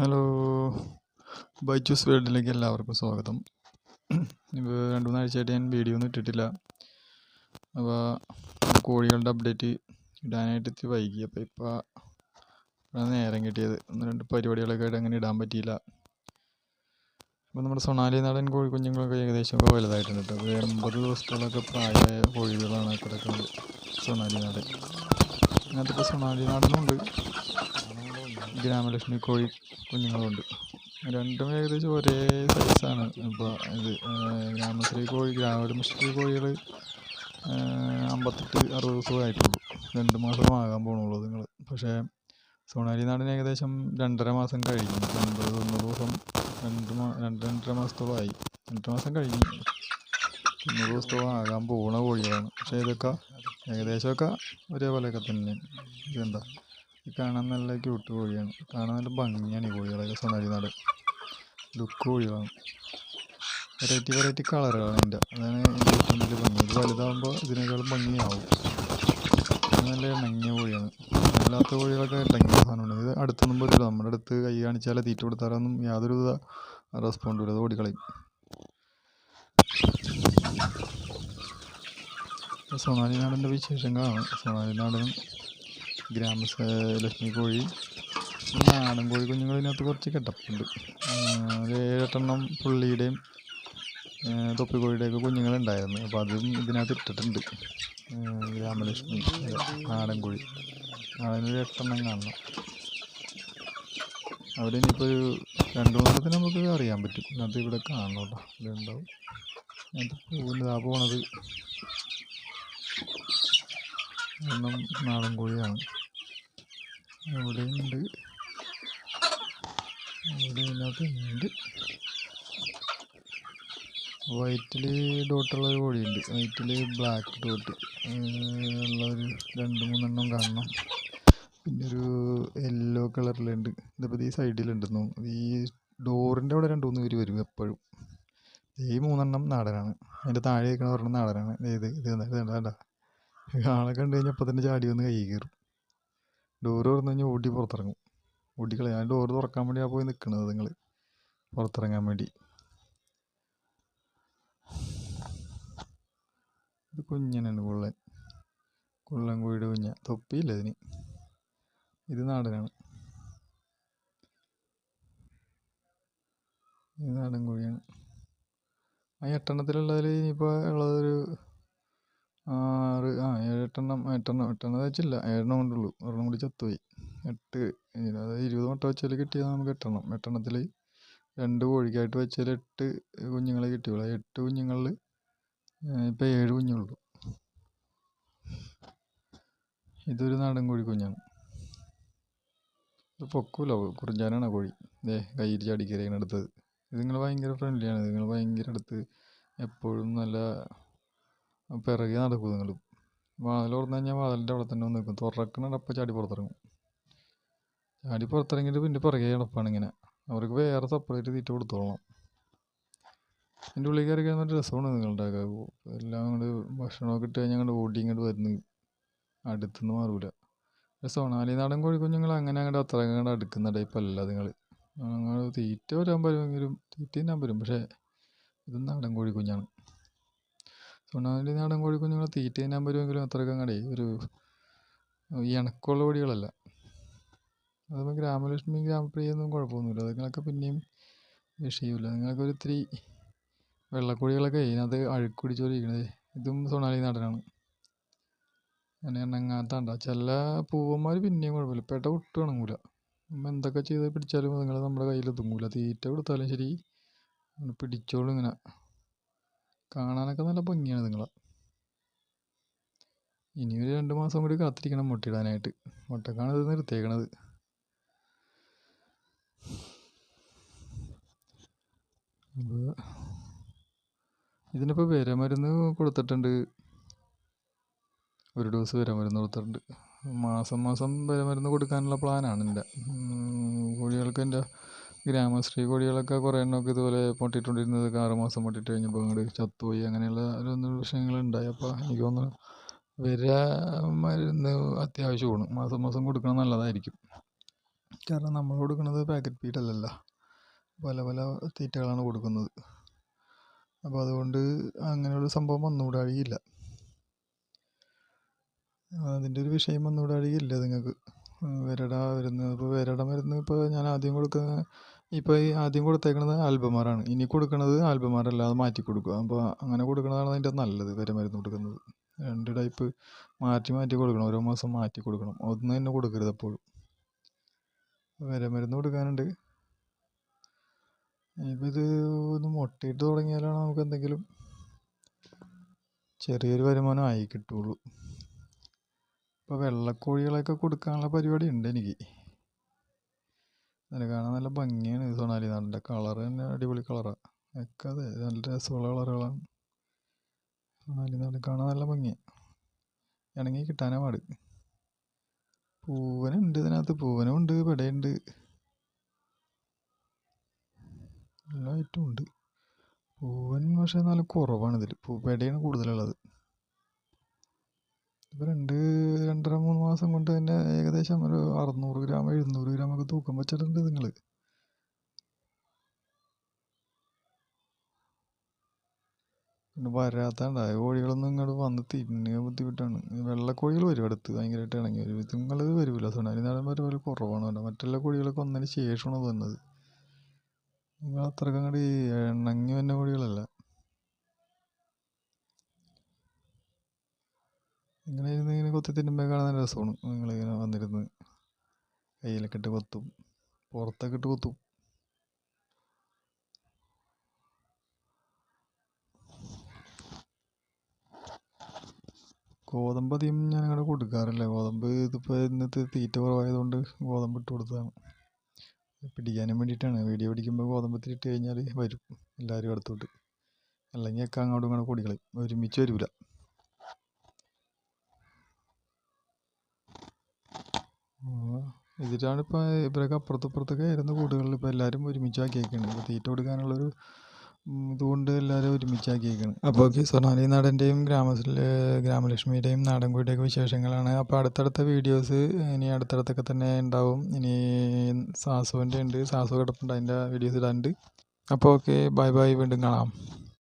Hello Byju's വേൾഡിലേക്ക് എല്ലാവർക്കും സ്വാഗതം. ഇപ്പോൾ രണ്ട് മൂന്നാഴ്ചയായിട്ട് ഞാൻ വീഡിയോ ഒന്നും ഇട്ടിട്ടില്ല. അപ്പോൾ കോഴികളുടെ അപ്ഡേറ്റ് ഇടാനായിട്ട് ഇത്തിരി വൈകി അപ്പോൾ ഇപ്പോൾ നേരം കിട്ടിയത്. ഒന്ന് രണ്ട് പരിപാടികളൊക്കെ ആയിട്ട് അങ്ങനെ ഇടാൻ പറ്റിയില്ല. അപ്പോൾ നമ്മുടെ സൊണാലി നാടൻ കോഴി കുഞ്ഞുങ്ങളൊക്കെ ഏകദേശം ഒക്കെ വലുതായിട്ടുണ്ട് അപ്പോൾ എൺപത് ദിവസത്തോളൊക്കെ പ്രായമായ കോഴികളാണ് കിടക്കുന്നത് സൊണാലി നാടൻ. ഇപ്പോൾ സൊണാലി നാടനുണ്ട് ഗ്രാമലക്ഷ്മി കോഴി കുഞ്ഞുങ്ങളുണ്ട്. രണ്ടും ഏകദേശം ഒരേ സൈസാണ് ഇപ്പോൾ ഇത് ഗ്രാമശ്രീ കോഴി ഗ്രാമലക്ഷ്മി കോഴികൾ അമ്പത്തെട്ട് അറുപത് ദിവസമേ ആയിട്ടുള്ളൂ രണ്ട് മാസം ആകാൻ പോകണുള്ളൂ നിങ്ങൾ പക്ഷേ സോണാലി നാടിന് ഏകദേശം രണ്ടര മാസം കഴിഞ്ഞു. രണ്ട് തൊണ്ണൂറ് ദിവസം രണ്ട് മാ രണ്ട് രണ്ടര മാസത്തോളമായി രണ്ടര മാസം കഴിഞ്ഞു. തൊണ്ണൂറ് ദിവസത്തോളം ആകാൻ പോകുന്ന കോഴികളാണ്. പക്ഷേ ഇതൊക്കെ ഏകദേശമൊക്കെ ഒരേപോലെയൊക്കെ തന്നെ. ഇതെന്താ? ഇത് കാണാൻ നല്ല ക്യൂട്ട് കോഴിയാണ്. കാണാൻ നല്ല ഭംഗിയാണ് ഈ കോഴികളൊക്കെ സൊണാലി നാട് ലുക്ക് കോഴികളാണ്. വെറൈറ്റി വെറൈറ്റി കളറുകളാണ് എന്റെ അതാണ് ഏറ്റവും വലിയ ഭംഗി. ഇത് വലുതാകുമ്പോൾ ഇതിനേക്കാളും ഭംഗിയാവും. നല്ല ഇണങ്ങിയ കോഴിയാണ്. അല്ലാത്ത കോഴികളൊക്കെ ഇണങ്ങിയ സാധനമാണ്. ഇത് അടുത്തൊന്നും പോയില്ല നമ്മുടെ അടുത്ത് കൈ കാണിച്ചാലേ തീറ്റ കൊടുത്താലൊന്നും യാതൊരു റെസ്പോണ്ടും ഇല്ല. അത് ഓടിക്കളയും. സൊണാലി നാടിന്റെ വിശേഷങ്ങളാണ്. സൊണാലി നാടനും ഗ്രാമ ലക്ഷ്മി കോഴി. നാടൻ കോഴി കുഞ്ഞുങ്ങൾ ഇതിനകത്ത് കുറച്ച് കിടപ്പുണ്ട് ഒരു ഏഴെട്ടെണ്ണം പുള്ളിയുടെയും തൊപ്പിക്കോഴിയുടെയൊക്കെ കുഞ്ഞുങ്ങളുണ്ടായിരുന്നു. അപ്പോൾ അതും ഇതിനകത്ത് ഇട്ടിട്ടുണ്ട്. ഗ്രാമലക്ഷ്മി നാടൻ കോഴി. നാടനൊരു എട്ടെണ്ണം കാണണം. അവിടെ ഇനിയിപ്പോൾ ഒരു രണ്ട് മൂന്നെണ്ണത്തിന് നമുക്ക് അറിയാൻ പറ്റും. ഇതിനകത്ത് ഇവിടെ കാണണം കേട്ടോ. ഇതുണ്ടാവും. അതിനകത്ത് പോകുന്നത് പോണത്. ഒരെണ്ണം നാടൻ കോഴിയാണ്. അവിടെയുണ്ട്. അവിടെ ഇതിനകത്ത് ഉണ്ട്. വൈറ്റിൽ ഡോട്ടുള്ള ഒരു കോഴിയുണ്ട്. വൈറ്റിൽ ബ്ലാക്ക് ഡോട്ട്. ഉള്ള ഒരു രണ്ട് മൂന്നെണ്ണം കാണണം. പിന്നെ ഒരു യെല്ലോ കളറിലുണ്ട്. ഇതിപ്പോൾ ഈ സൈഡിലുണ്ടെന്നു. ഈ ഡോറിന്റെ അവിടെ രണ്ട് മൂന്ന് പേര് വരും എപ്പോഴും. ഈ മൂന്നെണ്ണം നാടനാണ്. അതിന്റെ താഴെ നിൽക്കുന്ന ഒരെണ്ണം നാടനാണ്. ഇത് ഇത് കണ്ടോ? ആളെ കണ്ടു കഴിഞ്ഞാൽ തന്നെ ചാടി വന്ന് കൈ കയറും. ഡോറ് തുറന്നു കഴിഞ്ഞാൽ ഓടി പുറത്തിറങ്ങും. ഓടിക്കളയും ഞാൻ ഡോറ് തുറക്കാൻ വേണ്ടി ആ പോയി നിൽക്കുന്നത് നിങ്ങൾ പുറത്തിറങ്ങാൻ വേണ്ടി. ഇത് കുഞ്ഞനാണ് കുള്ളൻ. കുള്ളൻ കോഴിയുടെ കുഞ്ഞ. തൊപ്പിയില്ല ഇതിന് ഇത് നാടനാണ്. ഇത് നാടൻ കോഴിയാണ് ആ എട്ടെണ്ണത്തിലുള്ളതിൽ ഇനിയിപ്പോൾ ഉള്ളതൊരു ആറ് ആ ഏഴെട്ടെണ്ണം എട്ടെണ്ണം എട്ടെണ്ണം വെച്ചില്ല. ഏഴെണ്ണം കൊണ്ടുള്ളൂ. ഒരെണ്ണം കൂടി ചത്തുപോയി. എട്ട് അതായത് ഇരുപത് മുട്ട വെച്ചാൽ കിട്ടിയത് നമുക്ക് എട്ടെണ്ണം. എട്ടെണ്ണത്തിൽ രണ്ട് കോഴിക്കായിട്ട് വെച്ചാൽ എട്ട് കുഞ്ഞുങ്ങളെ കിട്ടിയുള്ളൂ. ആ എട്ട് കുഞ്ഞുങ്ങളിൽ ഇപ്പോൾ ഏഴ് കുഞ്ഞുള്ളൂ. ഇതൊരു നാടൻ കോഴി കുഞ്ഞാണ്. ഇത് പൊക്കൂല. കുറിഞ്ചാനാണ് കോഴി. ദേ കയ്യിൽ ചാടിക്കരയാണ് അടുത്തത്. ഇത് നിങ്ങൾ ഭയങ്കര ഫ്രണ്ട്ലിയാണ് നിങ്ങൾ ഭയങ്കര അടുത്ത് എപ്പോഴും നല്ല പിറകെ നടക്കും നിങ്ങൾ വാതിൽ തുറന്നു കഴിഞ്ഞാൽ വാതിലിന്റെ അവിടെ തന്നെ വന്ന് നിൽക്കും തുറക്കണപ്പോൾ ചാടി പുറത്തിറങ്ങും. ചാടി പുറത്തിറങ്ങിയിട്ട് പിന്നെ പിറകെ കിടപ്പാണ് ഇങ്ങനെ. അവർക്ക് വേറെ സെപ്പറേറ്റ് തീറ്റ കൊടുത്തോളണം. എന്റെ ഉള്ളിൽ കയറി കഴിഞ്ഞാൽ രസമാണ് നിങ്ങളുടെ എല്ലാം അങ്ങോട്ട് ഭക്ഷണമൊക്കെ ഇട്ട് കഴിഞ്ഞാൽ അങ്ങോട്ട് ഓടി ഇങ്ങോട്ട് വരുന്നു. അടുത്തുനിന്ന് മാറൂല. സോണാലി നാടൻ കോഴിക്കോ ഞങ്ങൾ അങ്ങനെ അങ്ങോട്ട് അത്ര അങ്ങോട്ട് അടുക്കുന്ന ടൈപ്പല്ല നിങ്ങൾ അങ്ങനെ തീറ്റ വരാൻ പറ്റുമെങ്കിലും തീറ്റ തിന്നാൻ പറ്റും. പക്ഷേ ഇത് നാടൻ കോഴി സൊണാലി നാടൻ കോഴി കുഞ്ഞുങ്ങൾ തീറ്റ തിന്നാൻ വരുമെങ്കിലും അത്രയ്ക്ക് അങ്ങടെ ഒരു ഇണക്കമുള്ള കോഴികളല്ല. അതിപ്പോൾ ഗ്രാമലക്ഷ്മി ഗ്രാമപ്രിയൊന്നും കുഴപ്പമൊന്നുമില്ല. അതുങ്ങളൊക്കെ പിന്നെയും വിഷയമില്ല നിങ്ങൾക്ക് ഒരു ഇത്തിരി വെള്ളക്കോഴികളൊക്കെ ഇതിനകത്ത് അഴുക്ക് ഇതും സൊണാലി നാടനാണ്. അങ്ങനെ എണ്ണങ്ങാത്തണ്ട ചില പൂവന്മാർ പിന്നെയും കുഴപ്പമില്ല. പെട്ട ഒട്ടും ഇണങ്ങൂല നമ്മൾ എന്തൊക്കെ ചെയ്ത് പിടിച്ചാലും നിങ്ങൾ നമ്മുടെ കയ്യിൽ ഒതുങ്ങൂല. തീറ്റ കൊടുത്താലും ശരി പിടിച്ചോളും ഇങ്ങനെ. കാണാനൊക്കെ നല്ല ഭംഗിയാണ് നിങ്ങളെ. ഇനി ഒരു രണ്ട് മാസം കൂടി കാത്തിരിക്കണം മുട്ടയിടാനായിട്ട്. മുട്ടക്കാണ് ഇത് നിർത്തിയേക്കണത്. അപ്പോൾ ഇതിനിപ്പോൾ വിരമരുന്ന് കൊടുത്തിട്ടുണ്ട്. ഒരു ഡോസ് വിരമരുന്ന് കൊടുത്തിട്ടുണ്ട്. മാസം മാസം വിരമരുന്ന് കൊടുക്കാനുള്ള പ്ലാനാണ് എന്റെ. കോഴികൾക്ക് എന്റെ ഗ്രാമശ്രീ കോടികളൊക്കെ കുറേ എണ്ണമൊക്കെ ഇതുപോലെ പൊട്ടിയിട്ടുണ്ടിരുന്നത് ആറ് മാസം പൊട്ടിയിട്ട് കഴിഞ്ഞപ്പോൾ അങ്ങോട്ട് ചത്തുപോയി. അങ്ങനെയുള്ള ഒരു പ്രശ്നങ്ങളുണ്ടായി അപ്പോൾ എനിക്ക് തോന്നുന്നു വിര മരുന്ന് അത്യാവശ്യമാണ്. മാസം മാസം കൊടുക്കണം നല്ലതായിരിക്കും. കാരണം നമ്മൾ കൊടുക്കുന്നത് പാക്കറ്റ് ഫീഡല്ലല്ലോ പല പല തീറ്റകളാണ് കൊടുക്കുന്നത്. അപ്പോൾ അതുകൊണ്ട് അങ്ങനെയുള്ള സംഭവം വന്നുകൂടാഴിയില്ല അതിന്റെ ഒരു വിഷയം വന്നുകൂടാഴിയില്ല നിങ്ങൾക്ക് വിരട വരുന്നത്. ഇപ്പോൾ വിരട മരുന്ന് ഇപ്പോൾ ഞാൻ ആദ്യം കൊടുക്കുന്ന ഇപ്പോൾ ഈ ആദ്യം കൊടുത്തേക്കണത് ആൽബമാറാണ്. ഇനി കൊടുക്കുന്നത് ആൽബമാറല്ല അത് മാറ്റി കൊടുക്കുക. അപ്പോൾ അങ്ങനെ കൊടുക്കുന്നതാണ് അതിന്റെ നല്ലത് വിരമരുന്ന് കൊടുക്കുന്നത്. രണ്ട് ടൈപ്പ് മാറ്റി മാറ്റി കൊടുക്കണം. ഓരോ മാസം മാറ്റി കൊടുക്കണം. ഒന്ന് തന്നെ കൊടുക്കരുത് എപ്പോഴും. വിരമരുന്ന് കൊടുക്കാനുണ്ട്. ഇപ്പം ഇത് ഒന്ന് മുട്ടയിട്ട് തുടങ്ങിയാലാണ് നമുക്ക് എന്തെങ്കിലും ചെറിയൊരു വരുമാനം ആയി കിട്ടുള്ളൂ. ഇപ്പോൾ വെള്ളക്കോഴികളെയൊക്കെ കൊടുക്കാനുള്ള പരിപാടി ഉണ്ട് എനിക്ക്. അതിനെ കാണാൻ നല്ല ഭംഗിയാണ് സൊണാലി നാടിന്റെ കളർ തന്നെ അടിപൊളി കളറാണ് ഒക്കെ അതെ നല്ല രസമുള്ള കളറുകളാണ് സൊണാലി നാട് കാണാൻ നല്ല ഭംഗിയാണ് ഇണങ്ങി കിട്ടാനാ പാട്. പൂവനുണ്ട് ഇതിനകത്ത് പൂവനും ഉണ്ട് പെടയുണ്ട്. എല്ലാ ഐറ്റവും ഉണ്ട്. പൂവൻ പക്ഷേ നല്ല കുറവാണ് ഇതിൽ പൂ പെടയാണ് കൂടുതലുള്ളത്. ഇപ്പം രണ്ട് മാസം കൊണ്ട് തന്നെ ഏകദേശം ഒരു അറുന്നൂറ് ഗ്രാം എഴുന്നൂറ് ഗ്രാം ഒക്കെ തൂക്കം വെച്ചിട്ടുണ്ട് നിങ്ങൾ പിന്നെ വരാത്തണ്ട കോഴികളൊന്നും ഇങ്ങോട്ട് വന്ന് തിന്നുക ബുദ്ധിമുട്ടാണ്. വെള്ളക്കോഴികൾ വരും അടുത്ത് ഭയങ്കരമായിട്ട് ഇണങ്ങി വരും. നിങ്ങൾ വരില്ല സൊണാലി നാടൻ വരവൽ കുറവാണ് വേണ്ട മറ്റുള്ള കോഴികളൊക്കെ വന്നതിന് ശേഷമാണ് വന്നത്. നിങ്ങൾ അത്രയ്ക്ക് അങ്ങോട്ട് ഇണങ്ങി വന്ന കോഴികളല്ല. ഇങ്ങനെ ഇരുന്ന് കൊത്തി തിന്നുമ്പോൾ കാണാൻ നല്ല രസമാണ്. നിങ്ങളിങ്ങനെ വന്നിരുന്ന് കയ്യിലൊക്കെ ഇട്ട് കൊത്തും. പുറത്തൊക്കെ ഇട്ട് കൊത്തും. ഗോതമ്പ് അധികം ഞാൻ അങ്ങനെ കൊടുക്കാറില്ല. ഗോതമ്പ് ഇതിപ്പോൾ ഇന്നത്തെ തീറ്റ കുറവായതുകൊണ്ട് ഗോതമ്പ് ഇട്ട് കൊടുത്തതാണ്. പിടിക്കാനും വേണ്ടിയിട്ടാണ്. വീഡിയോ പിടിക്കുമ്പോൾ ഗോതമ്പ് ഇട്ട് കഴിഞ്ഞാൽ വരും എല്ലാവരും അടുത്തോട്ട്. അല്ലെങ്കിൽ ഒക്കെ അങ്ങോട്ടും ഇങ്ങോട്ടും ഒരുമിച്ച് വരില്ല ഇതിലാണ് ഇപ്പോൾ ഇവരൊക്കെ അപ്പുറത്തും ഇപ്പുറത്തൊക്കെ ആയിരുന്നു കൂടുകളിൽ ഇപ്പോൾ എല്ലാവരും ഒരുമിച്ചാക്കിയേക്കാണ് ഇപ്പോൾ തീറ്റ കൊടുക്കാനുള്ളൊരു ഇതുകൊണ്ട് എല്ലാവരും ഒരുമിച്ചാക്കിയേക്കാണ് അപ്പോൾ ഓക്കെ സൊണാലി നാടന്റെയും ഗ്രാമ ഗ്രാമലക്ഷ്മിയുടെയും നാടൻ കോഴിയുടെയൊക്കെ വിശേഷങ്ങളാണ്. അപ്പോൾ അടുത്തടുത്ത വീഡിയോസ് ഇനി അടുത്തടുത്തൊക്കെ തന്നെ ഉണ്ടാവും. ഇനി സാസുവിന്റെ ഉണ്ട്. സാസു കിടപ്പുണ്ട്. അതിന്റെ വീഡിയോസ് ഇടാനുണ്ട്. അപ്പോൾ ഓക്കെ ബൈ ബൈ. വീണ്ടും കാണാം.